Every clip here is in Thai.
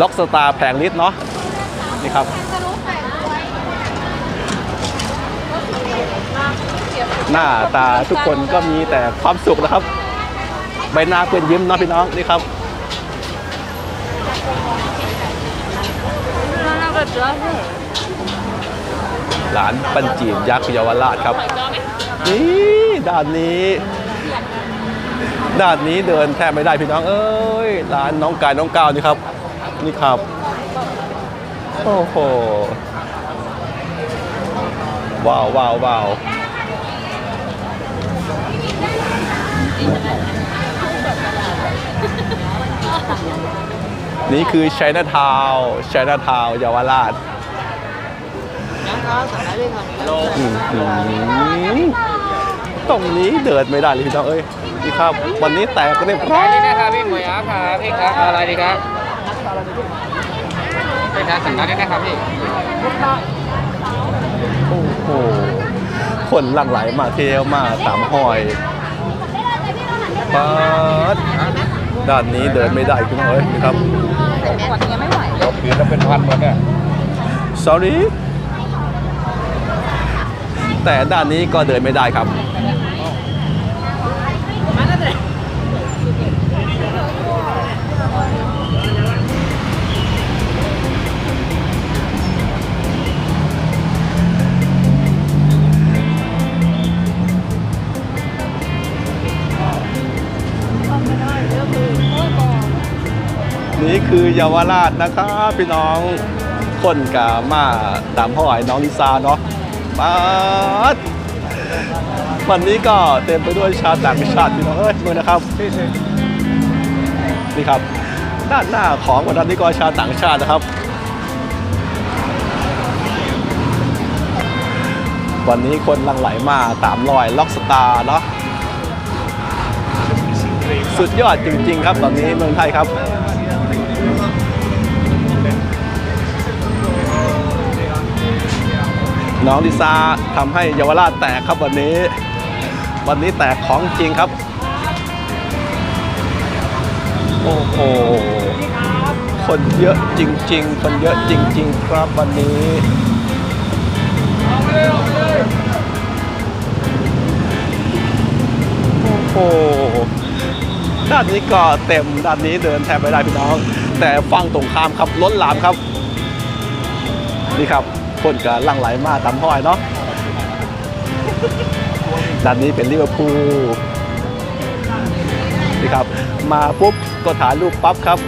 ล็อกสตาร์แผงลิตเนาะนี่ครับหน้าตาทุกคนก็มีแต่ความสุขนะครับ ใบหน้าเพื่อนยิ้มนะพี่น้องนี่ครับหลานปัญจีนยักษ์เยาวราชครับนี่ด้านนี้ ด้านนี้เดินแทบไม่ได้พี่น้องเอ้ยร้านน้องกายน้องก้าวนี่ครับ นี่ครับ โอ้โห ว้าวว้าวว้าวนี่คือชัยนาทาวชัยนาทาวเยาวราชอืมอืมตรงนี้เดินไม่ได้เลยพี่น้องเอ้ยนี่ครับ วันนี้แตกก็เรียบร้อยนี่นะครับพี่หมวยอาครับพี่ครับอะไรดีครับ เป็นทางสัญญาณด้วยนะครับพี่โอ้โห คนหลั่งไหลมาเที่ยวมาตามหอยปัดด้านนี้เดินไม่ได้พี่น้องเอ้ยนี่ครับขวดยังไม่ไหวเราคืนแล้วเป็นพันหมดเนี่ย sorry แต่ด้านนี้ก็เดินไม่ได้ครับ นี่คือเยาวราชนะครับพี่น้องคนกามาตามพ่อไอ้น้องลิซาเนาะปัดวันนี้ก็เต็มไปด้วยชาวต่างชาติพี่น้องเอ้ยมือนะครับนี่ครับด้านหน้าของวันนี้ก็ชาวต่างชาตินะครับ วันนี้คนลังไหลมาตามรอยล็อกสตาร์เนาะ สุดยอดจริง ๆ ครับ ตอนนี้เมืองไทยครับน้องลิซาทำให้เยาวราชแตกครับวันนี้ วันนี้แตกของจริงครับ โอ้โหคนเยอะจริง ๆ คนเยอะจริง ๆ ครับวันนี้โอ้โห ด้านนี้ก็เต็มด้านนี้เดินแทบไม่ได้พี่น้อง แต่ฟังตรงข้ามครับล้นหลามครับ นี่ครับคนก็ลั่งไหลมาตามห้อยเนาะด้านนี้เป็นลิเวอร์พูลนี่ครับ มาปุ๊บก็ถ่ายรูปปั๊บครับ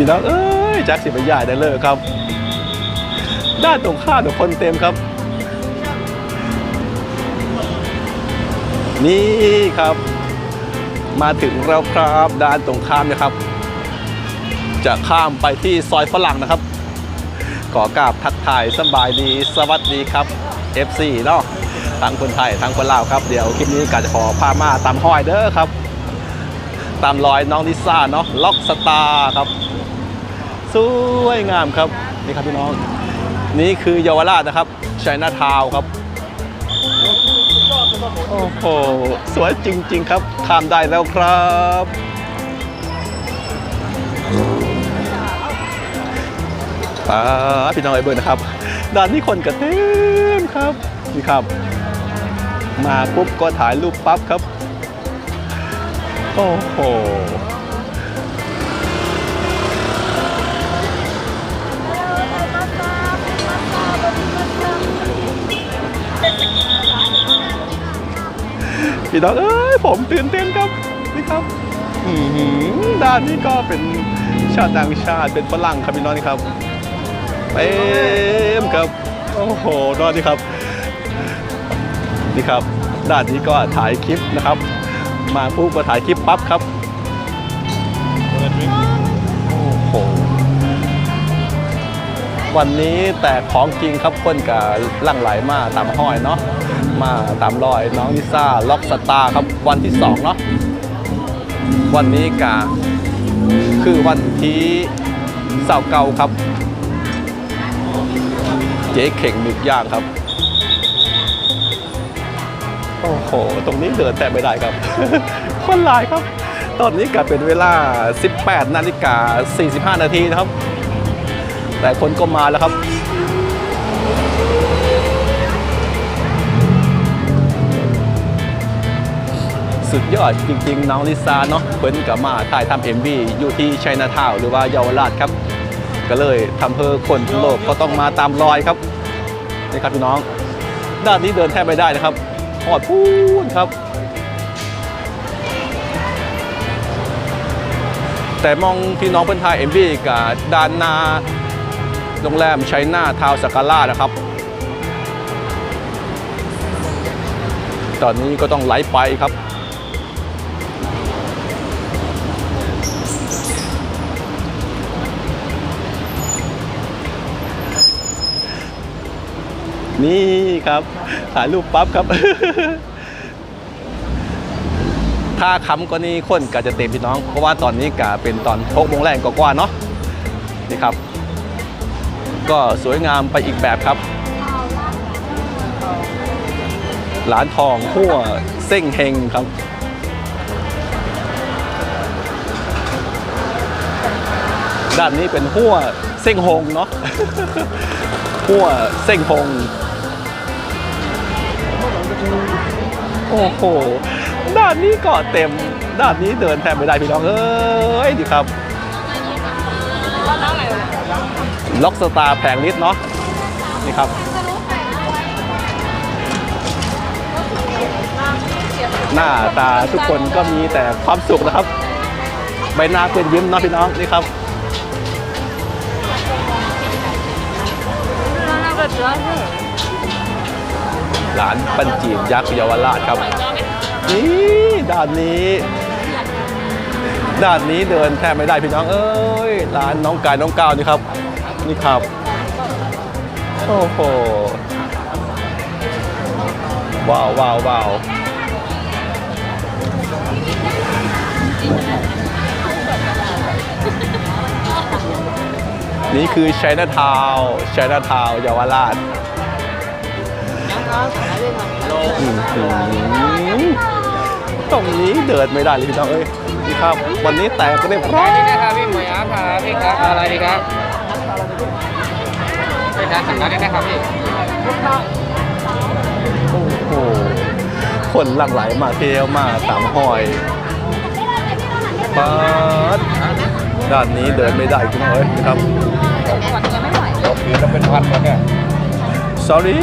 พี่น้องเอ้ยแจ็คสิบใหญ่ได้เลยครับ ด้านตรงข้ามคนเต็มครับ นี่ครับ มาถึงแล้วครับด้านตรงข้ามนะครับ จะข้ามไปที่ซอยฝรั่งนะครับ ขอกราบทักทายสบายดีสวัสดีครับ FC เนาะทั้งคนไทยทั้งคนลาวครับเดี๋ยวคลิปนี้กาจะขอพามาตามห้อยเด้อครับ ตามรอยน้องลิซ่าเนาะล็อกสตาร์ครับ สวยงามครับนี่ครับพี่น้อง นี่คือเยาวราชนะครับชัยนาทาวครับโอ้โหสวยจริง ๆ ครับข้ามได้แล้วครับป้าพี่น้องไอเบิร์นนะครับด้านนี้คนกระเต็มครับนี่ครับ มาปุ๊บก็ถ่ายรูปปั๊บครับ โอ้โห พี่น้องเอ้ยผมตื่นเต้นครับนี่ครับด้านนี้ก็เป็นชาวต่างชาติเป็นฝรั่งครับพี่น้องนี่ครับเต็มครับโอ้โหนอนนี่ครับ นี่ครับ ด้านนี้ก็ถ่ายคลิปนะครับ มาปุ๊บก็ถ่ายคลิปปั๊บครับโอ้โหวันนี้แต่ของจริงครับคนกับลั่งไหลมาตามห้อยเนาะ มาตามรอยน้องลิซ่าล็อกสตาร์ครับวันที่สองเนาะวันนี้กาคือวันที่เสาร์เก่าครับ เจ๊เข่งหมึกย่างครับ โอ้โห ตรงนี้เดินแต่ไม่ได้ครับ คนหลายครับ ตอนนี้ก็เป็นเวลา 18 นาฬิกา 45 นาทีนะครับ แต่คนก็มาแล้วครับ สุดยอดจริงๆ น้องลิซ่าเนาะเพิ่นกับมาถ่ายทำเอ็มบีอยู่ที่ชัยนาทาวน์หรือว่าเยาวราชครับ ก็เลยทำเพื่อคนทั้งโลกก็ต้องมาตามรอยครับนี่ครับพี่น้อง ด้านนี้เดินแทบไม่ได้นะครับหอดพูนครับ แต่มองพี่น้องเพื่อนไทยเอ็มบีกับด้านหน้าโรงแรมชัยนาทาวน์สกาล่านะครับตอนนี้ก็ต้องไหลไปครับ นี่ครับถ่ายรูปปั๊บครับถ้าค้ำก็นี่คนก็จะเต็มพี่น้อง เพราะว่าตอนนี้ก็เป็นตอนหกโมงแรงกว่าเนาะนี่ครับ ก็สวยงามไปอีกแบบครับหลานทองหัวเส้งเฮงครับ ด้านนี้เป็นหัวเส้งหงเนาะหัวเส้งหง โอ้โห ด้านนี้ก็เต็ม ด้านนี้เดินแทบไม่ได้พี่น้องเอ้ยดีครับ ล็อกสตาร์แผงลิตรเนาะ นี่ครับ หน้าตาทุกคนก็มีแต่ความสุขนะครับ ใบหน้าเป็นยิ้มเนาะพี่น้อง นี่ครับ 那个主要是 ร้านปันจีบยักษ์เยาวราชครับ นี่ด้านนี้ ด้านนี้เดินแทบไม่ได้พี่น้องเอ้ยร้านน้องกายน้องก้าวนี่ครับ นี่ครับโอ้โหว้าวว้าวว้าวนี่คือชัยนาทาวชัยนาทาวเยาวราช ตรงนี้เดินไม่ได้เลยพี่น้องเอ้ยนี่ครับ วันนี้แตกก็เรียบร้อยนี่นะครับพี่หมวยอาร์ตครับพี่ครับอะไรดีครับเป็นการสั่งการได้นะครับพี่โอ้โหคนหลั่งไหลมาเที่ยวมาตามหอยปาดด้านนี้เดินไม่ได้พี่น้องเอ้ยนะครับวันนี้ไม่ไหวตกทีแล้วเป็นพันแล้วเนี่ย sorry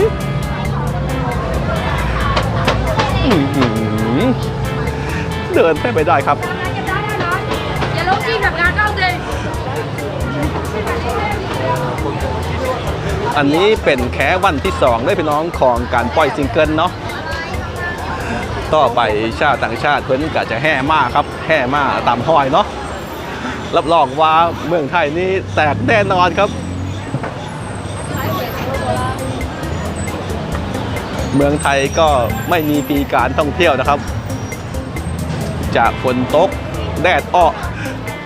อื้อหือเดินแทบไม่ได้ครับ อย่าลบที่กับงานเข้าเลยอันนี้เป็นแค่วันที่สองด้วยพี่น้องของการปล่อยซิงเกิลเนาะต่อไปชาติต่างชาติเพิ่อนก็จะแห่มากครับแห่มากตามห้อยเนาะรับรองว่าเมืองไทยนี่แตกแน่นอนครับ เมืองไทยก็ไม่มีปีการท่องเที่ยวนะครับ จากฝนตกแดดออก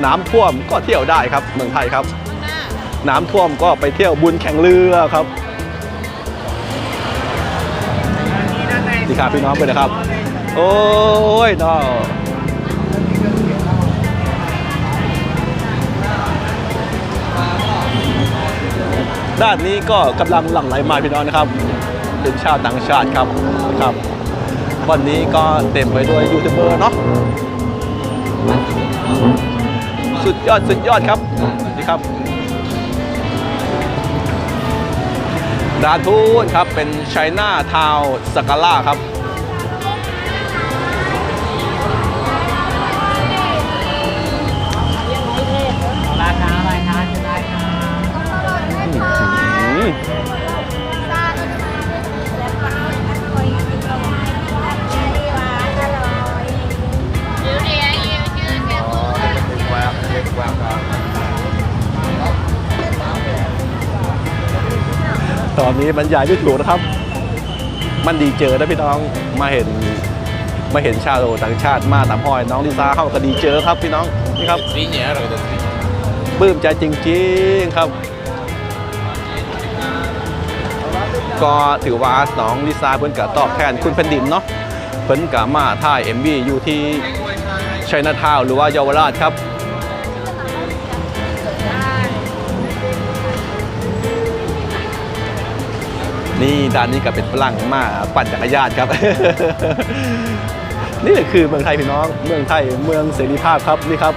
น้ำท่วมก็เที่ยวได้ครับ เมืองไทยครับ น้ำท่วมก็ไปเที่ยวบุญแข่งเรือครับนี่ครับพี่น้องไปนะครับ โอ้ยน้องด้านนี้ก็กำลังหลั่งไหลมาพี่น้องนะครับ เป็นชาวต่างชาติครับครับ วันนี้ก็เต็มไปด้วยยูทูบเบอร์เนาะสุดยอดสุดยอดครับนี่ครับด้านทูนครับเป็นไชน่าทาวสกาล่าครับ ตอนนี้บรรยายไม่ถูกนะครับ มันดีเจอนะพี่น้องมาเห็นมาเห็นชาวต่างชาติมาตามห้อยน้องลิซ่าเข้าก็ดีเจอครับพี่น้องนี่ครับสีเหนียวเลยปื้มใจจริงๆครับ ก็ถือว่าน้องลิซ่าเพิ่นก็ตอบแทนคุณแผ่นดินเนาะเพิ่นก็มาถ่าย MV อยู่ที่ชัยนาทาวน์หรือว่าเยาวราชครับ นี่ด้านนี้ก็เป็นฝรั่งมาปั่นจักรยานครับ นี่แหละคือเมืองไทยพี่น้อง เมืองไทยเมืองเสรีภาพครับนี่ครับ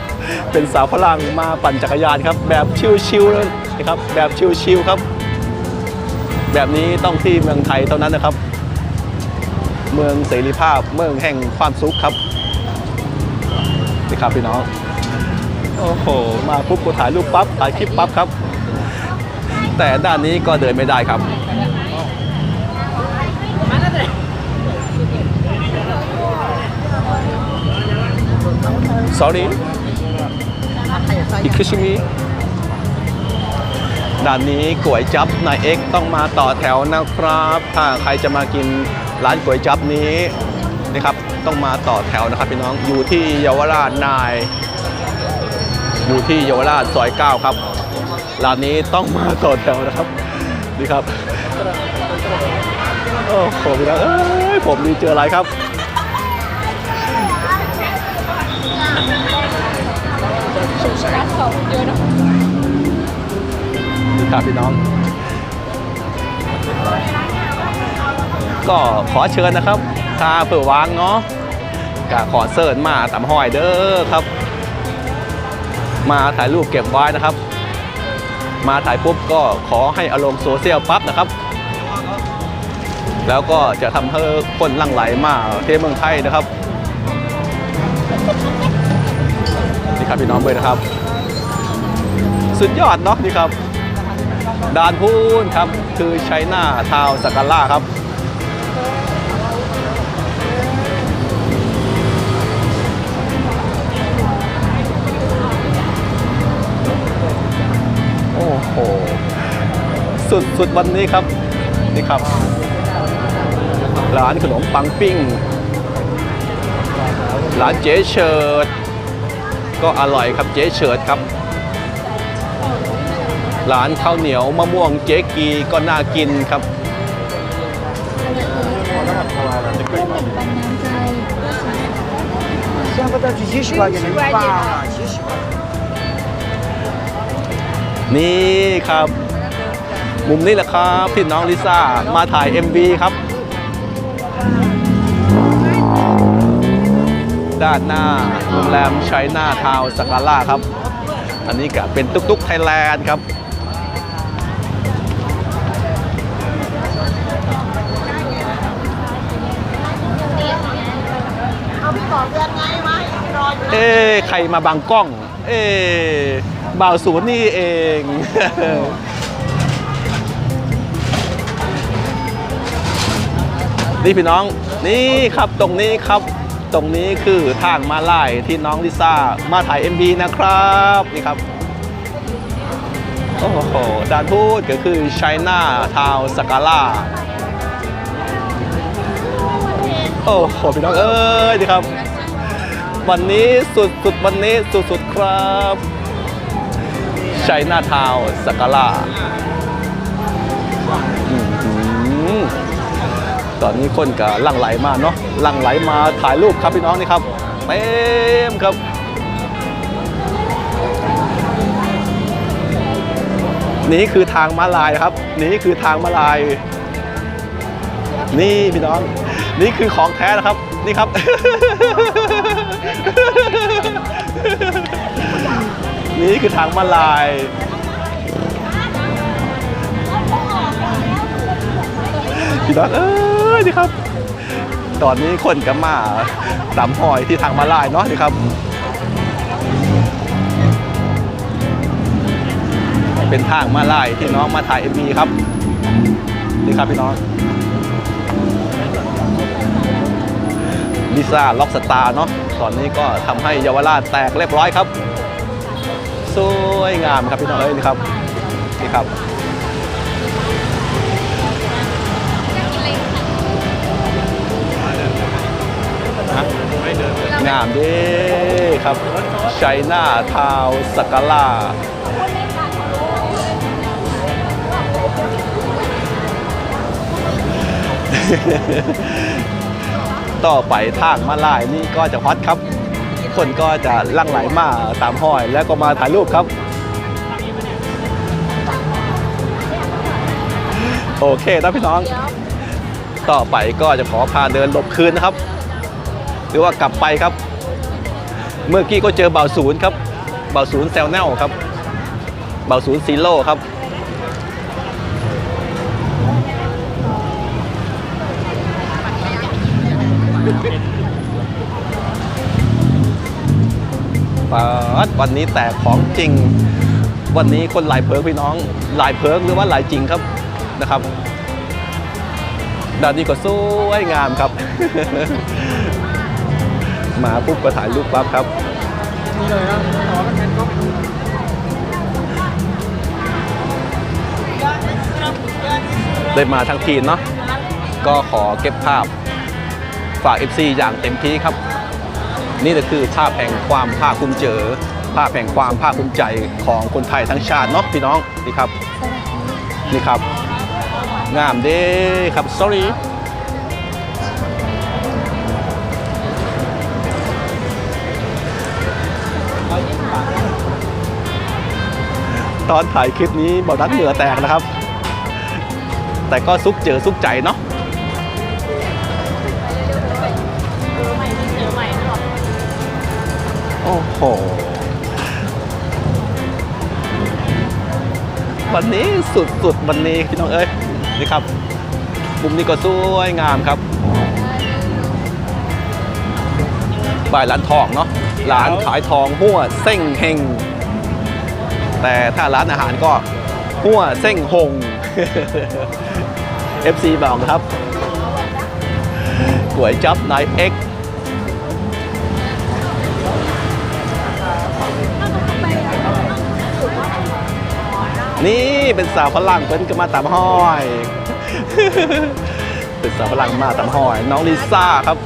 เป็นสาวฝรั่งมาปั่นจักรยานครับ แบบชิวๆเลยนะครับ แบบชิวๆครับ แบบนี้ต้องที่เมืองไทยเท่านั้นนะครับ เมืองเสรีภาพเมืองแห่งความสุขครับนี่ครับพี่น้องโอ้โหมาปุ๊บก็ถ่ายรูปปั๊บถ่ายคลิปปั๊บครับ แต่ด้านนี้ก็เดินไม่ได้ครับ sorry อีกคือชิมิด้านนี้ก๋วยจับนายเอ็กซ์ต้องมาต่อแถวนะครับถ้าใครจะมากินร้านก๋วยจับนี้นะครับต้องมาต่อแถวนะครับพี่น้องอยู่ที่เยาวราชนาย อยู่ที่เยาวราชซอย9ครับร้านนี้ต้องมาต่อแถวนะครับนี่ครับโอ้โหพี่น้องเอ้ยผมมีเจออะไรครับ นี่ครับพี่น้อง ก็ขอเชิญนะครับถ้าเปิดวางเนาะก็ขอเสิร์ชมาตามหอยเด้อครับ มาถ่ายรูปเก็บไว้นะครับ มาถ่ายปุ๊บก็ขอให้อารมณ์โซเชียลปั๊บนะครับ แล้วก็จะทำให้คนลั่งไหลมาเที่ยวเมืองไทยนะครับ ครับพี่น้องเบยนะครับ สุดยอดเนาะนี่ครับด่านพูนครับคือชัยนาทาวสักการ่าครับโอ้โหสุดสุดวันนี้ครับนี่ครับ ร้านขนมปังปิ้งร้านเจ๊เฉิด ก็อร่อยครับเจ๊เฉิดครับ ร้านข้าวเหนียวมะม่วงเจ๊กีก็น่ากินครับ 香不到几十块钱能发啊，几十块。 นี่ครับ มุมนี้แหละครับพี่น้องลิซ่ามาถ่าย MV ครับ ด้านหน้าโรงแรมชัยนาทาวน์สกาล่าครับ อันนี้ก็เป็นตุ๊กตุ๊กไทยแลนด์ครับเอ๊ะใครมาบังกล้อง เอ๊ะบ่าวศูนย์นี่เองนี่พี่น้องนี่ครับตรงนี้ครับ ตรงนี้คือทางมาลายที่น้องลิซ่ามาถ่าย MV นะครับนี่ครับโอ้โหด่านพูดก็คือชัยนาทาวสกาล่าโอ้โหพี่น้องเอ้ยดีครับ วันนี้สุดสุดวันนี้สุดสุดครับชัยนาทาวสกาล่า ตอนนี้คนก็ลั่งไหลมาเนาะลั่งไหลมาถ่ายรูปครับพี่น้องนี่ครับเต็มครับนี่คือทางมาลายครับ นี่คือทางมาลาย นี่พี่น้อง นี่คือของแท้นะครับ นี่ครับ นี่คือทางมาลาย พี่น้องเอ้ยนี่ครับ ตอนนี้คนก็มาตำหอยที่ทางมาลายเนาะนี่ครับ เป็นทางมาลายที่น้องมาถ่ายเอ็มวีครับนี่ครับพี่น้องลิซ่าล็อกสตาร์เนาะตอนนี้ก็ทำให้เยาวราชแตกเรียบร้อยครับ สวยงามครับพี่น้องเอ้ยนี่ครับนี่ครับ ฮะงามเด้ครับชัยนาทาวสักกาล่าต่อไปทางมาลายนี่ก็จะฮอตครับ คนก็จะลั่งไหลมาตามห้อย แล้วก็มาถ่ายรูปครับ โอเคนะพี่น้อง ต่อไปก็จะขอพาเดินหลบคืนนะครับ หรือว่ากลับไปครับ เมื่อกี้ก็เจอเบาศูนย์ครับเบาศูนย์แซลแนลครับเบาศูนย์ซีโร่ครับปาดวันนี้แตกของจริง วันนี้คนหลายเพิร์กพี่น้องหลายเพิร์กหรือว่าหลายจริงครับนะครับด้านนี้ก็สวยงามครับ มาปุ๊บก็ถ่ายรูปปั๊บครับนี่เลยนะต่อกันเป็นก็ได้มาทั้งทีมเนาะก็ขอเก็บภาพฝาก FC อย่างเต็มที่ครับ นี่ก็คือภาพแห่งความภาคภูมิเจอภาพแห่งความภาคภูมิใจของคนไทยทั้งชาติเนาะพี่น้องนี่ครับนี่ครับงามเด้ครับ sorry ตอนถ่ายคลิปนี้บอกนัดเหงื่อแตกนะครับ แต่ก็ซุกเจอซุกใจเนาะโอ้โห วันนี้สุดๆวันนี้พี่น้องเอ้ยนี่ครับ มุมนี้ก็สวยงามครับบ่ายร้านทองเนาะร้านขายทองหัวเส้งเฮง แต่ถ้าร้านอาหารก็หัวเส้งหง FC บอกนะครับก๋วยจับนายเอ็กนี่เป็นสาวฝรั่งเพิ่นก็มาตามห้อย เป็นสาวฝรั่งมาตามห้อย น้องลิซ่าครับ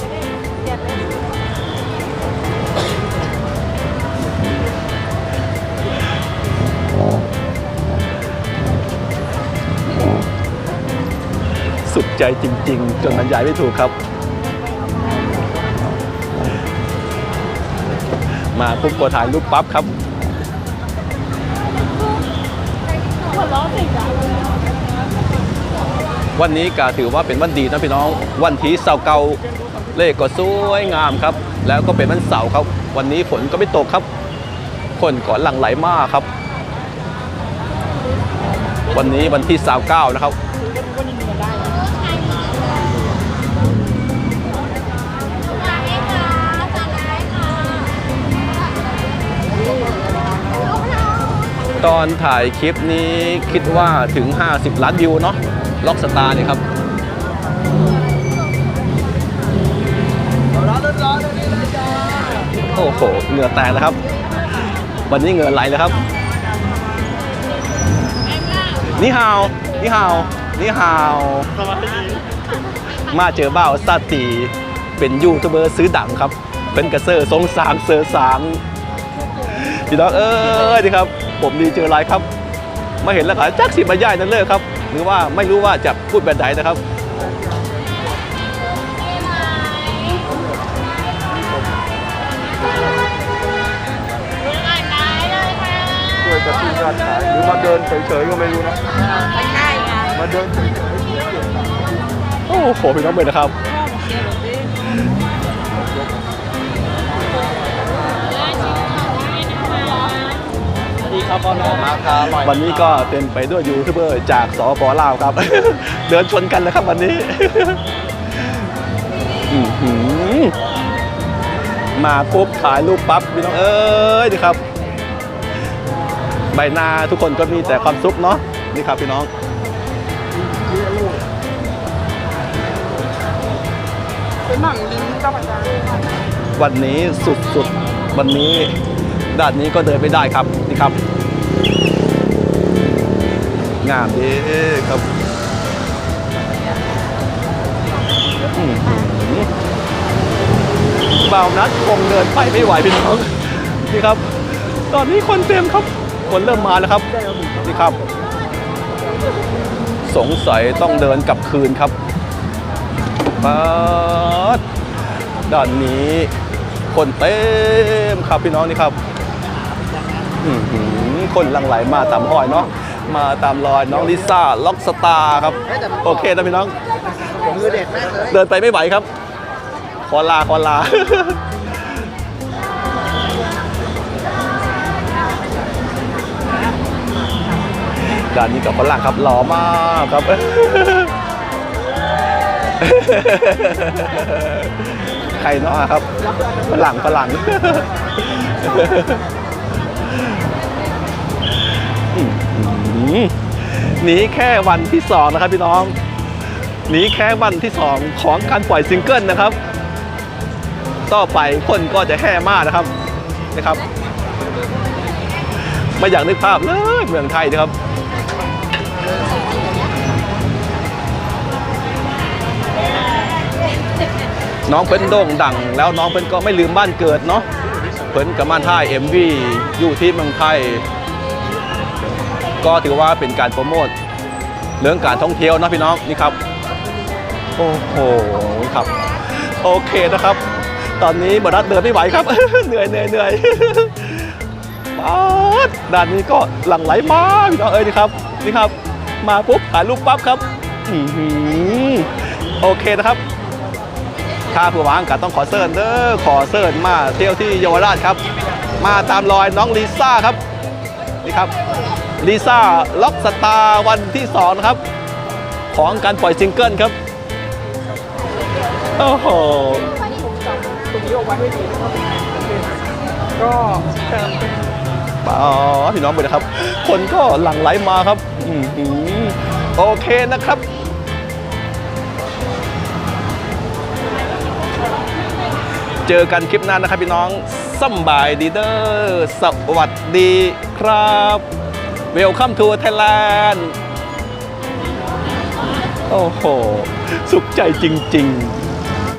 ใจจริง ๆ จนบรรยายไม่ถูกครับ มาปุ๊บก็ถ่ายรูปปั๊บครับวันนี้ก็ถือว่าเป็นวันดีนะพี่น้อง วันที่เสาเกาเลขก็สวยงามครับ แล้วก็เป็นวันเสาร์ครับ วันนี้ฝนก็ไม่ตกครับ คนก็หลั่งไหลมากครับ วันนี้วันที่29นะครับ ตอนถ่ายคลิปนี้คิดว่าถึง 50 ล้านวิวเนาะล็อกสตาร์เนี่ยครับโอ้โหเหงื่อแตกแล้วครับ วันนี้เหงื่อไหลแล้วครับนี่ฮาวนี่ฮาวนี่ฮาวมาเจอเบ่าวซาตีเป็นยูทูบเบอร์ซื้อดังครับ เป็นกระเซอร์ทรงสางเซอร์สางพี่น้องเอ้ยดีครับ ผมดีเจออะไรครับมาเห็นแล้วก็จักสิมาย่ายนั่นเลยครับ หรือว่าไม่รู้ว่าจะพูดแบบไหนนะครับช่วยกระตุ้นยอดขายหรือมาเดินเฉยๆก็ไม่รู้นะไม่ใช่ไงมาเดินเฉยโอ้โหพี่น้องเบนนะครับ ครับบอลราคาอร่อยวันนี้ก็เต็มไปด้วยยูทูบเบอร์จากสปลาวครับ เดินชนกันเลยครับวันนี้อื้อหือมาปุ๊บถ่ายรูปปั๊บพี่น้องเอ้ยดีครับ ใบหน้าทุกคนก็มีแต่ความสุขเนาะนี่ครับพี่น้องวันนี้สุดๆวันนี้ ด้านนี้ก็เดินไม่ได้ครับนี่ครับ งามดีครับอื้อหือบ่าวนัดคงเดินไปไม่ไหวพี่น้องนี่ครับ ตอนนี้คนเต็มครับ คนเริ่มมาแล้วครับนี่ครับ สงสัยต้องเดินกลับคืนครับปัดด้านนี้ คนเต็มครับพี่น้องนี่ครับ คนหลังไหลมาตามหอยเนาะมาตามรอยน้องลิซ่าล็อกสตาร์ครับ โอเคนะพี่น้องผมมือเด็ดมากเลยเดินไปไม่ไหวครับ ขอลาขอลาด้านนี้กับฝรั่งครับหล่อมากครับใครเนาะครับฝรั่งฝรั่ง หนีแค่วันที่สองนะครับพี่น้องหนีแค่วันที่สองของการปล่อยซิงเกิลนะครับ ต่อไปคนก็จะแห่มากนะครับนะครับไม่อยากนึกภาพเลยเมืองไทยนะครับน้องเพิ่นโด่งดัง แล้วน้องเพิ่นก็ไม่ลืมบ้านเกิดเนาะเพิ่นกับมาท่าย MV อยู่ที่เมืองไทย ก็ถือว่าเป็นการโปรโมทเรื่องการท่องเที่ยวนะพี่น้องนี่ครับ โอ้โหครับ โอเคนะครับ ตอนนี้บดัดเดินไม่ไหวครับ เหนื่อยเหนื่อยเหนื่อยป๊าดด้านนี้ก็หลั่งไหลมาพี่น้องเอ้ยนี่ครับนี่ครับ มาปุ๊บถ่ายรูปปั๊บครับอือโอเคนะครับถ้าผู้วางก็ต้องขอเซิร์นเด้อขอเซิร์นมาเที่ยวที่เยาวราชครับ มาตามรอยน้องลิซ่าครับ นี่ครับ ลิซ่าล็อกสตาร์วันที่สองนะครับ ของการปล่อยซิงเกิลครับ โอ้โหตรงนี้เอาไว้ไม่ดีนะครับก็อ๋อพี่น้องไปนะครับ คนก็หลั่งไหลมาครับอื้อหือโอเคนะครับเจอกันคลิปหน้านะครับพี่น้องสำบายดีเดอร์สวัสดีครับ เวลคัมทูไทยแลนด์โอ้โห สุขใจจริง ๆ